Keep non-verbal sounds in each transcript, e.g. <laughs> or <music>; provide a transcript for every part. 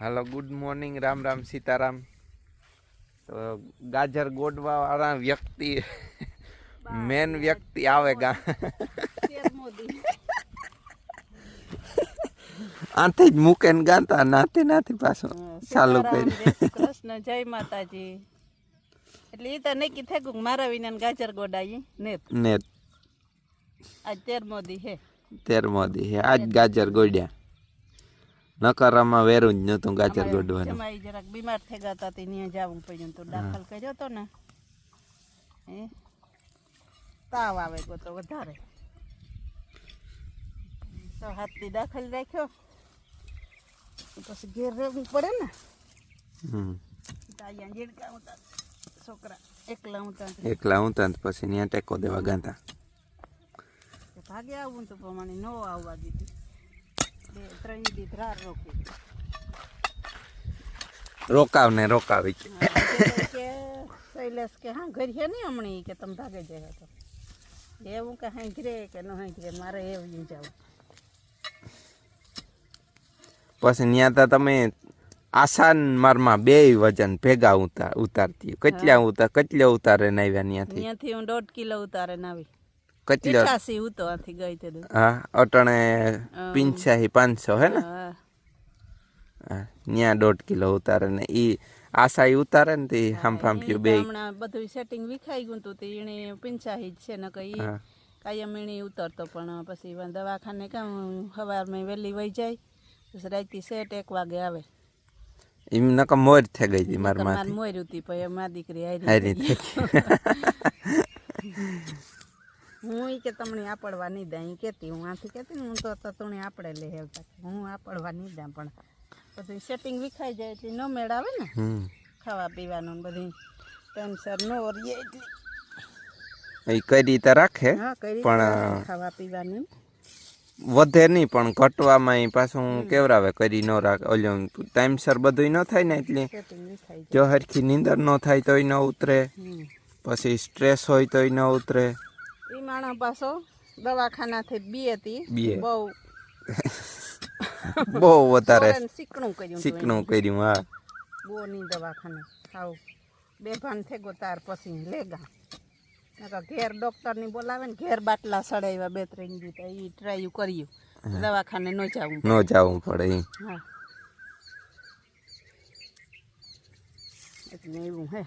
હાલો good morning Ram Ram Sitaram. તો ગાજર ગોડવા વાળા વ્યક્તિ મેન વ્યક્તિ આવે ગા. આથી જ મૂકે ને ગાતા નાથી નાથી પાછું ચાલુ કરી કૃષ્ણ જય માતાજી. એટલે એ તો નક્કી થઈ ગયું મારા વિના ગાજર ગોડાઈ નેત. નેત. આજ તેર મોદી હે. તેર મોદી હે આજ ગાજર ગોડ્યા. નકરમાં વેરું જ નતું ગાજર ગોડવાનું. જમાઈ જરાક બીમાર થઈ ગયા હતા તે ત્યાં જવું પડ્યું તો દાખલ કર્યો તો ને. એ તાવ આવે ગયો તો વધારે. તો હાથથી દાખલ રાખ્યો. પછી ઘેર રહેવું પડે ને. અહીંયા જેડકા ઉતા છોકરા એકલા ઉતા એકલા ઉતા પછી ત્યાં ટેકો દેવા ગાતા ભાગે આવું તો પ્રમાણે ન આવવા દીધી બે ત્રણ દી રાર રોકી રોકાવ ને રોકાવી. કે શૈલેષ કે હા ઘર ને હમણાં? કે તમે ભાગે જાય તો. એવું કે હાંકરે કે ન હાંકરે મારે એવું જાવ. પછી ત્યાં તો તમે આસાન મારમાં બે વજન ભેગા ઉતાર ઉતારતી કેટલા ઉતાર કેટલા ઉતારે ને આવ્યા ત્યાંથી ત્યાંથી હું દોઢ કિલો ઉતારે ને આવી. કેટલા પીઠાસી ઉતો આથી ગઈ તે. હા અટણે પિંચાહી પાંચસો હે ને? હા. હા, ત્યાં દોઢ કિલો ઉતારે ને ઈ આશા ઈ ઉતારે ને તે હાંફાંફ્યું બે ઈ બે હમણાં બધું સેટિંગ વિખાઈ ગયું તું તે એને પંચાહી જ છે ને કઈ હા. કાયમ એણે ઉતરતો પણ પછી દવાખાને કામ સવારમાં વહેલી વહી જાય પછી રાતી સેટ એક વાગે આવે. એમ નકમ મોર થઈ ગઈ હતી મારા મારી મોર હતી પછી મારી દીકરી હારી થઈ. <laughs> હું કે તમને આપડવા નહીં દે ઈ કહેતી હું આથી કેતી ને હું તો તો તુણે આપડે લે હેવતા હું આપડવા નહીં દે પણ બધું સેટિંગ વિખાઈ જાય એટલે ન મેળાવે ને હમ. ખાવા પીવાનું બધું. ટેન્શન ન ઓરીએ એટલે. એ કરી તો રાખે પણ- ખાવા પીવાનું. વધે નહીં પણ ઘટવામાં પાછું કેવરાવે કરી ન રાખે ઓલું ટાઈમસર બધું ન થાય ને એટલે જો હરખી નીંદર ન થાય તોય ન ઉતરે પછી સ્ટ્રેસ હોય તોય ન ઉતરે. ઈ માણસ પાછો દવાખાનાથી બી હતી. બહુ <laughs> બહુ વધારે સિકણું કર્યું સિકણું કર્યું હા. નહીં દવાખાને. ખાવ બે ભાન થઈ ગયો તાર પછી. લેગા નકર ઘેર ડોક્ટરની બોલાવે ને ઘેર બાટલા સડાવ્યા બે ત્રણ દી તો એ ટ્રાય કર્યું. દવાખાને ન જવું. ન જવું પડે હા. એટલે એવું હે.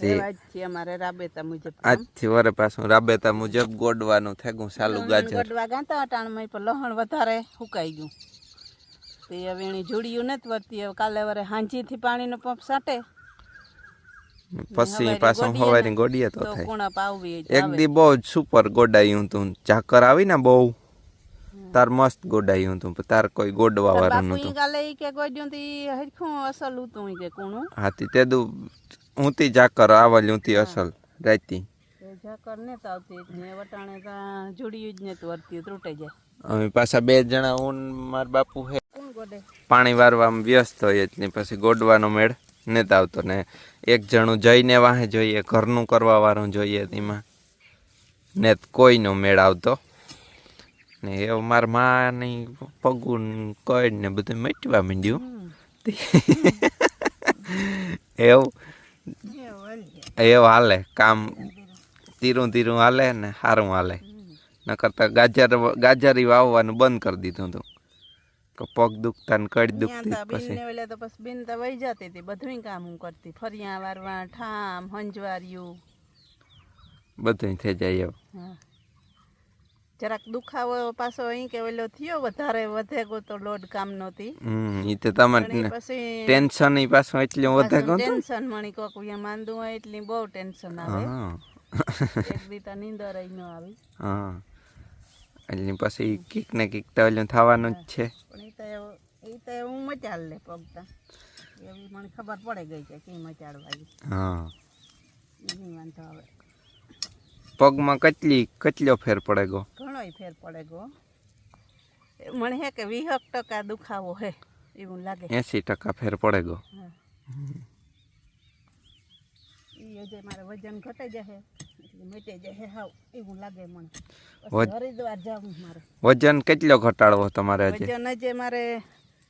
તે- અમારે રાબેતા મુજબ આજથી વરે પાછું રાબેતા મુજબ ગોડવાનું થેગું સાલું ગાજર. ગડવા ગાતા અટાણમાં પણ લહણ વધારે સુકાઈ ગયું. તે હવે એની જોડિયું નથી વર્તી હવે કાલે વરે હાંજીથી પાણીનો પંપ સાટે. પછી પાછું હવારી ગોડીએ તો તો થાય. એક દી બહુ જ સુપર ગોડાયું તું ચાકર આવી ને બહુ. તાર મસ્ત ગોડાયું તું તાર કોઈ ગોડવા વાળું નતું કાલે કે ગોડ્યું તી હરખું અસલ ઈ કે કુણું. હાથી તેદું ઊંતી જાકર આવેલી ઊંતી અસલ રહેતી જાકર ને તો આવતી ને વટાણે તા જોડી જ નતું વર્તી તૂટે જાય. અમે પાછા બે જણા ઉન ને માર બાપુ હે. પાણી વારવામાં વ્યસ્ત હોય એટલે પછી ગોડવાનો મેળ નથી આવતો ને એક જણું જઈને વાહે જોઈએ ઘરનું કરવા વાળું જોઈએ એમાં. ને કોઈનો મેળ આવતો. ને એવું મારા માની પગું કોઈ ને બધું મટવા માંડ્યું. <laughs> એવું. એવું હાલે કામ ધીરું ધીરું હાલે ને સારું હાલે. ન કરતાં ગાજર ગાજરી વાવવાનું બંધ કરી દીધું હતું કે પગ દુખતા ને કડ દુખતી પછી. બીન તો પછી બિન તો વહી જતી હતી બધું કામ હું કરતી. ફરિયા વારવા ઠામ હંજવાર્યું. બધું થઈ જાય એવું. જરાક દુખાવો પાછો અહીં કે ઓલો થયો વધારે વધે ગયો તો લોડ કામ નહોતી હમ ઈ તો તમારે ઈ ટેન્શન ઈ પાછો એટલું વધે ગયું ટેન્શન મણી કોક અહીંયા માંદું હોય એટલી બહુ ટેન્શન આવે. હા. એક દી તો નીંદર આઈ ન આવી. હા. એટલે પછી કીક ને કીક તો ઓલું થવાનું જ છે. પણ એ તો ઈ એ તો હું મચાડ લે પગતા. એવી મને ખબર પડે ગઈ કે મચાડવાની મચાડવા ઈ. હા. વાંધો આવે. પગમાં કેટલી કેટલો ફેર પડે ગો? ઘણોય ફેર પડે ગો મને હે કે વીહક ટકા દુખાવો હે એવું લાગે એસી ટકા ફેર પડે ગો હા ઈ હજે મારે વજન ઘટે જશે એટલે મટે જશે હાવ એવું લાગે મને પછી વજ- હરિદ્વાર જાવું મારે વજન કેટલો ઘટાડવો તમારે હજી વજન હજે મારે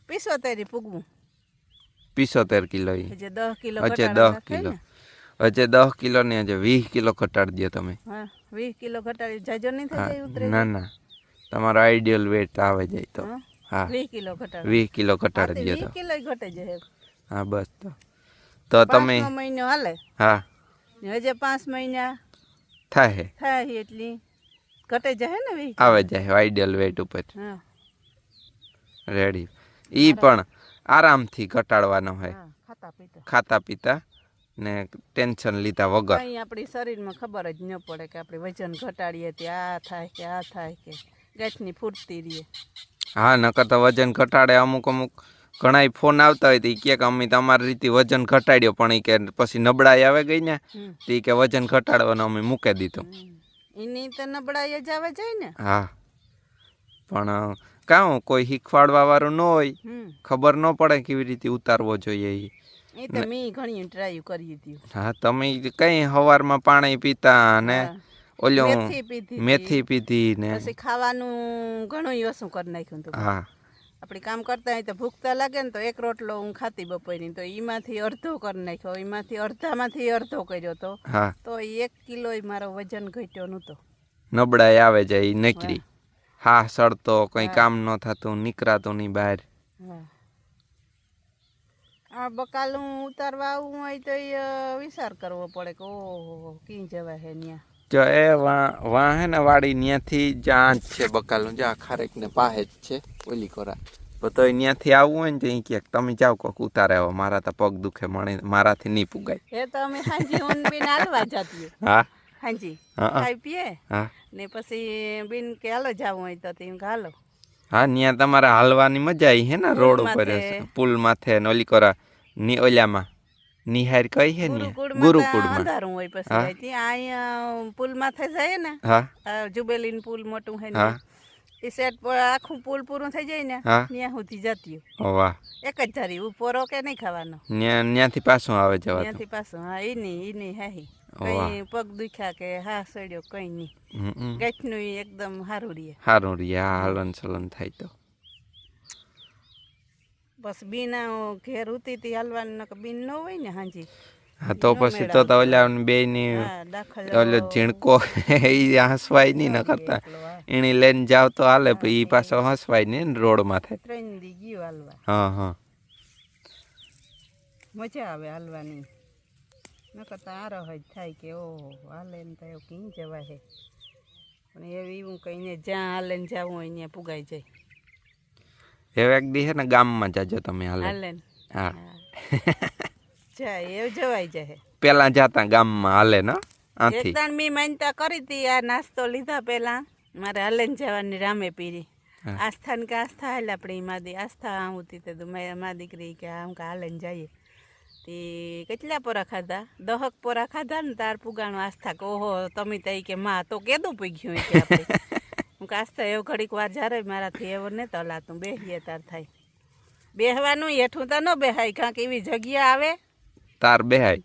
પિસોતેરી પૂગવું પિસોતેર કિલો ઈ. જે દસ કિલો હજે ઘટાડવાના દસ થાય કિલો હજે દસ કિલો ને હજે વીસ કિલો ઘટાડી દો તમે. વીસ કિલો ઘટાડી જાજો નહીં થાય ઉતરે ના ના. તમારો આઈડિયલ વેટ આવે જાય તો. હા? વીસ કિલો ઘટાડો. વીસ કિલો ઘટાડી દો તો. કિલો ઘટે જાય હા બસ તો. તો તમે મહિનો હાલે? હા. હજે પાંચ મહિના. થાય. થાય એટલી. ઘટે જાય ને વીસ આવે જાય આઈડિયલ વેટ ઉપર. રેડી ઈ પણ આરામથી ઘટાડવાનો હોય. ખાતા પીતા ખાતા પીતા ને ટેન્શન લીધા વગર. કઈ આપણી શરીરમાં ખબર જ ન પડે કે આપણે વજન ઘટાડીએ તે આ થાય કે આ થાય કે ગેસની ફૂટતી રહીએ હા નકર તો વજન ઘટાડે અમુક અમુક ઘણા ફોન આવતા હોય તો એ કે અમે તમારી રીતે વજન ઘટાડ્યો પણ ઈ કે પછી નબળાઈ આવે ગઈ ને તો કે વજન ઘટાડવાનો અમે મૂકી દીધું. એની તો નબળાઈ જ આવે જાય ને. હા. પણ કાં કોઈ શીખવાડવા વાળું ન હોય. ખબર ન પડે કેવી રીતે ઉતારવો જોઈએ ઈ. એ તો મેં ઘણી ટ્રાય કરી હતી હા તમે કઈ હવારમાં પાણી પીતા અને ઓલો મેથી પીધી મેથી પીધી ને પછી ખાવાનું ઘણું ઓછું કરી નાખ્યું હતું. હા. આપણે કામ કરતા હોય તો ભૂખતા લાગે ને તો એક રોટલો હું ખાતી બપોરની. તો એમાંથી અડધો કરી નાખ્યો. એમાંથી અડધામાંથી અડધો કર્યો તો. તો એક કિલો મારો વજન ઘટ્યો નહોતો. નબળાઈ આવે જાય નીકળી હા. સડતો કઈ કામ ન થતું નીકળાતું નહીં બહાર. હા. આ બકાલું ઉતારવા આવવું હોય તો એ વિચાર કરવો પડે કે ઓહો કી જવાય હે ન્યા? જો એ વા વા હે ને વાડી ન્યાથી જ્યાં જ છે બકાલું જ્યાં ખારેક ને પાહે જ છે ઓલી કોરા તો તો ન્યાથી આવવું હોય ને તો ઈ કે તમે જાઓ કોક ઉતારે આવો મારા તો પગ દુખે મળે મારાથી નહીં પુગાય. એ તો અમે હાજી ઊન બીન હાલવા જતી હા? હાજી ખાઈ પીએ? હા. ને પછી બીન કે હાલો જવું હોય તો તેમ હાલો. હા ત્યાં તમારે હાલવાની મજા આવી હે ને રોડ ઉપર પુલ માથે નોલીકોરા ની ઓલામાં નિહાર કઈ હે ને ગુરુકુળમાં અંધારું હોય પછી જાય. ત્યાં અહીંયા પુલ માથે જાય ને હા જુબેલીન પુલ મોટું હે ને એ સેટ પર આખું પુલ પૂરું થઈ જાય ને. ત્યાં સુધી જતી વાહ એક જ ધારી ઉપોરો કે નહીં ખાવાનો ત્યાં ત્યાંથી પાછું આવે જવા ત્યાંથી પાછું હા ઈ નહીં ઈ નહીં હાહી. કઈ પગ દુખ્યા કે હા સડ્યો કઈ નહીં ગાંઠનું એકદમ સારું રહીએ સારું રે હા હલન ચલન થાય તો બસ બીના ઘેર ઉતી હાલવાનું નકર બીન ન હોય ને હાંજી. હા તો પછી તો તો ઓલા બે ની ઓલો ઝીણકો <laughs> એ હસવાય નહીં ન કરતા. એની લઈને જાવ તો હાલે પછી ઈ પાછો હસવાય નહીં ને રોડ માથે ત્રણ દી ગયું હાલવા. હા હા. મજા આવે હાલવાની. ન કરતા આરો જ થાય કે ઓહો હાલે ને તો એવું ક્યાં જવાય હે. પણ એવી હું કહીને જ્યાં હાલે ને જવું હોય ત્યાં પુગાઈ જાય. હવે એક દી હે ને ગામમાં જાજો તમે હાલે. હા. <laughs> જાય એવું જવાય જાય. પેલા જાતા ગામમાં હાલે ને આથી. એક મી મેં માનતા કરી હતી આ નાસ્તો લીધા પેલા મારે હાલે જવાની રામે પીરી. આસ્થા ને કે આસ્થા હાલે આપણે માદી. આસ્થા આવું હતી તે મેં મા દીકરી કે આમ કે હાલે જઈએ. તે કેટલા પોરા ખાધા? દહક પોરા ખાધા ને તાર પુગાણું આસ્થા કે ઓહો તમે તઈ કે માં તો કેદું પૂગ્યું કે આપણે. હું કે આસ્થા એવું ઘડીક વાર જ્યારે મારાથી એવું ને તો લાતું બેહીએ તાર થાય. બેહવાનું હેઠું તો ન બેહાય કાંક એવી જગ્યા આવે. તાર બેહાય.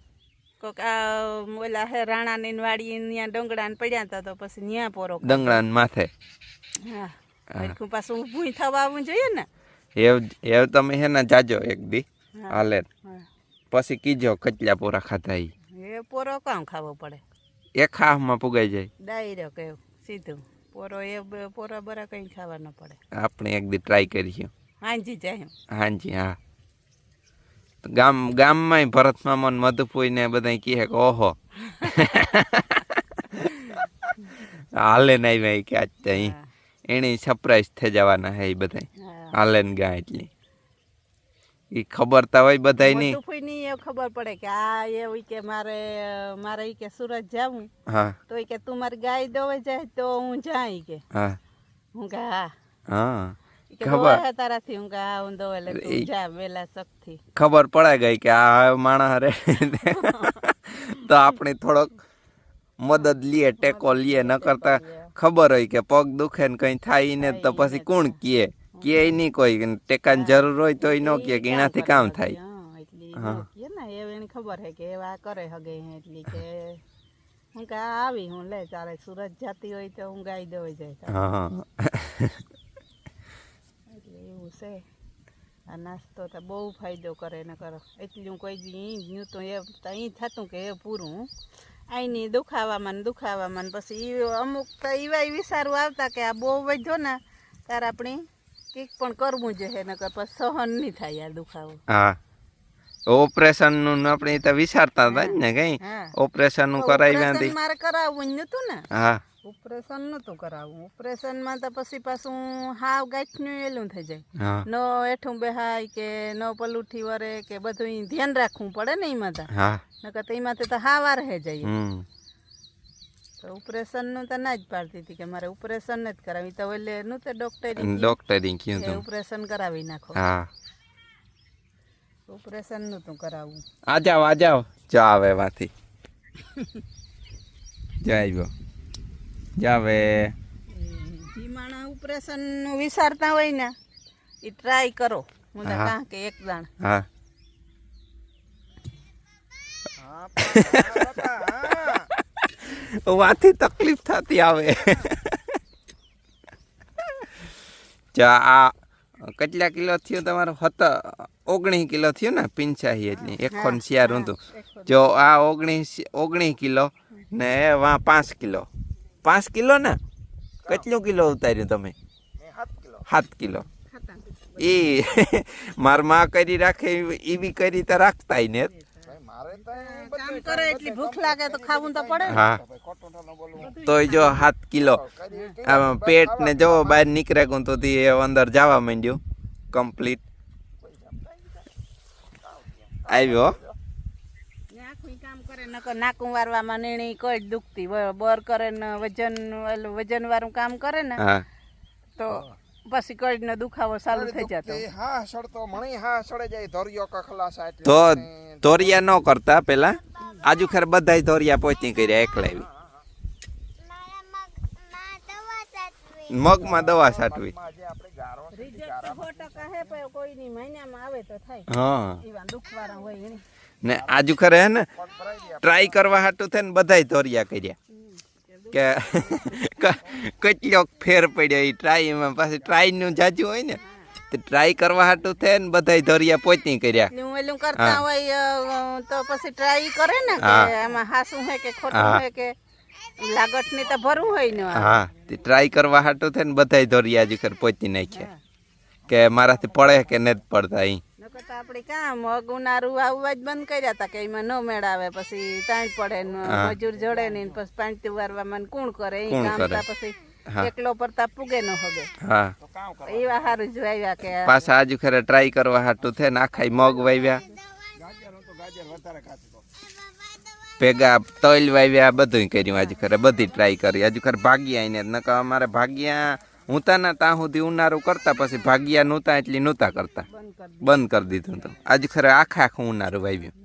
કોક આ ઓલા હે રાણાની વાડી ત્યાં ડંગડા ને પડ્યા હતા તો પછી ત્યાં પોરો ખાધો. ડંગળાન માથે. હા હરખું પાછું ઊભું થવા આવવું જોઈએ ને. એવ એવ તમે હે ને જાજો એક દી હાલે. પછી કીજો કચલા પોરા ખાધા એ પોરો કામ ખાવો પડે? એક હાફમાં પુગાઈ જાય. ડાયરો કેવું સીધું. પોરો એ પોરા બરા કંઈ ખાવા ન પડે. આપણે એક દી ટ્રાય કરીશું. હાંજી જાય હાજી હા. ગામ ગામમાંય ભરત મામા મધુપુઈ ને બધા કહે કે ઓહો. હાલે નહીં ભાઈ કે આજ એને સરપ્રાઈઝ થઈ જવાના હે એ બધા હાલે ને ગા એટલી. એ ખબર તો હોય બધાય નહીં મધુફૂઈની એ ખબર પડે કે આ એવું કે મારે મારે કે સુરત જાવું. હા. તો કે તું મારી ગાય દોવે જાય તો હું જાય કે. હા. હું કે હા. હા. ખબર. તારાથી હું કે હા હું દોવે એટલે તું જા વેલા શકથી ખબર પડે ગઈ કે આ માણસ રે. <laughs> તો આપણે થોડોક મદદ લઈએ ટેકો લઈએ ન કરતા ખબર હોય કે પગ દુખે ને કઈ થાય ને તો પછી કોણ કહે કહે નહીં કોઈ કે ટેકાની જરૂર હોય તો ન કે કે એનાથી કામ થાય. હા હા. એને ખબર હે કે એવા કરે હગે હે એટલે કે હું કા આવી હું લે તારે સુરત જતી હોય તો હું ગાઈ દોઈ જાય હા એટલે એવું છે. આ નાસ્તો તો બહુ ફાયદો કરે ને કરો. એટલું કોઈ દી ઈ તો એ અહીં થતું કે એ પૂરું. આઈની દુખાવામાં ને દુખાવામાં ને પછી અમુક તો એવા વિચારું આવતા કે આ બહુ વધ્યો ને ત્યારે આપણી કંઈક પણ કરવું જોઈએ નકર પછી સહન નહીં થાય આ દુખાવો. હા. ઓપરેશનનું આપણે તો વિચારતા હતા જ ને કઈ. ઓપરેશનનું કરાવ્યા ઓપરેશન હતી મારે કરાવવું નતું ને. હા. ઓપરેશન નતું કરાવવું. ઓપરેશનમાં તો પછી પાછું હાવ ગાંઠનું એલું થઈ જાય. હા. ન એઠું બેહાય કે ન પલુઠી વરે કે બધું ધ્યાન રાખવું પડે ને એમાં તો હા. નકર તો એમાં તો હાવા રહે જાય તો ઓપરેશનનું તો ના જ પાડતી હતી કે મારે ઓપરેશન જ કરાવી. તો એટલે નું તો ડોક્ટરે ડોક્ટરે કીધું તો ઓપરેશન કરાવી નાખો. હા. ઓપરેશન નહોતું કરાવવું આ જાવ આ જાવ જા આવે વાથી જા આવ્યો. જાવે જે માણસ ઓપરેશનનું વિચારતા હોય ને એ ટ્રાય કરો. હું તો હા. કાં કે એક દાણ. હા. વાથી તકલીફ થતી આવે. ચા આ કેટલા કિલો થયું તમારું? હત ઓગણીસ કિલો થયું ને પિંચાહી એટલી. એક ને શિયાર હતું. જો આ ઓગણીસ ઓગણીસ કિલો ને એ વા પાંચ કિલો. પાંચ કિલો ને? કેટલું કિલો ઉતાર્યું તમે? સાત કિલો. એ <laughs> મારમાં કરી રાખે એ બી કરી તો રાખતા ને. તો ખાવું તો પડે. ને હા. તોય જો સાત કિલો. પેટ ને જો બહાર નીકળે ગું તો એ અંદર જવા માંડ્યું. કમ્પ્લીટ. આવ્યો. નાકું આખું ઈ કામ કરે નકર નાકું વારવામાં નીણી કોઈ દુખતી. બર કરે ને વજન વજન વાળું કામ કરે ને તો પછી કઈ નો દુખાવો ચાલુ થઈ જતો. હા સડતો મણી હા સડે જાય ધોરિયો કખલાસા એટલે તો ધોરિયા ન કરતા પેલા? આજુ ખરે બધા ધોરિયા પોતી કર્યા એકલા મગમાં દવા છાંટવી આજે આપણે ગારો છે રિઝલ્ટ સો ટકા હે પણ કોઈ ની મહિનામાં આવે તો થાય. હા. એવા દુખવાળા હોય એની. ને આજુ ખરે હે ને ટ્રાય કરવા હાટું ને બધાય ધોરિયા કર્યા. કે ક- કેટલો ફેર પડ્યો એ ટ્રાયમાં પાછી ટ્રાયનું જાજુ હોય ને તે ટ્રાય કરવા હાટું ને બધાય ધરિયા પોતી કર્યા. હું એલું કરતા હોય તો પછી ટ્રાય કરે ને કે આમાં હાસું હે કે ખોટું હા. કે લાગટની તો ભરવું હોય ને હા તે ટ્રાય કરવા હાટું ને બધાય ધરિયા જ કર પોતી નાખ્યા. કે મારાથી પડે કે નથી પડતા અહીં નકર તો આપણે કામ? અગુનારું આવવા જ બંધ કર્યા હતા કે એમાં ન મેળાવે પછી તાણ પડે મજૂર જોડે ને પછી પાંચ વારવામાં મને કોણ કરે? એ કામ પછી એકલો પરતા પૂગે ન હગે. હા. એવા સારું જોયા કે પાછા આજુ ખરે ટ્રાય કરવા હાટું થે નાખાઈ મગ વાવ્યા ભેગા તલ વાવ્યા બધું કર્યું આજે ખરે બધી ટ્રાય કરી. આજુ ખરે ભાગ્યા એને નકર અમારે ભાગ્યા હુંતા ના ત્યાં સુધી ઉનાળું કરતા પછી ભાગ્યા નહોતા એટલી નહોતા કરતા. બંધ કરી દીધું. તો. આજ ખરે આખા આખું ઉનાળું વાવ્યું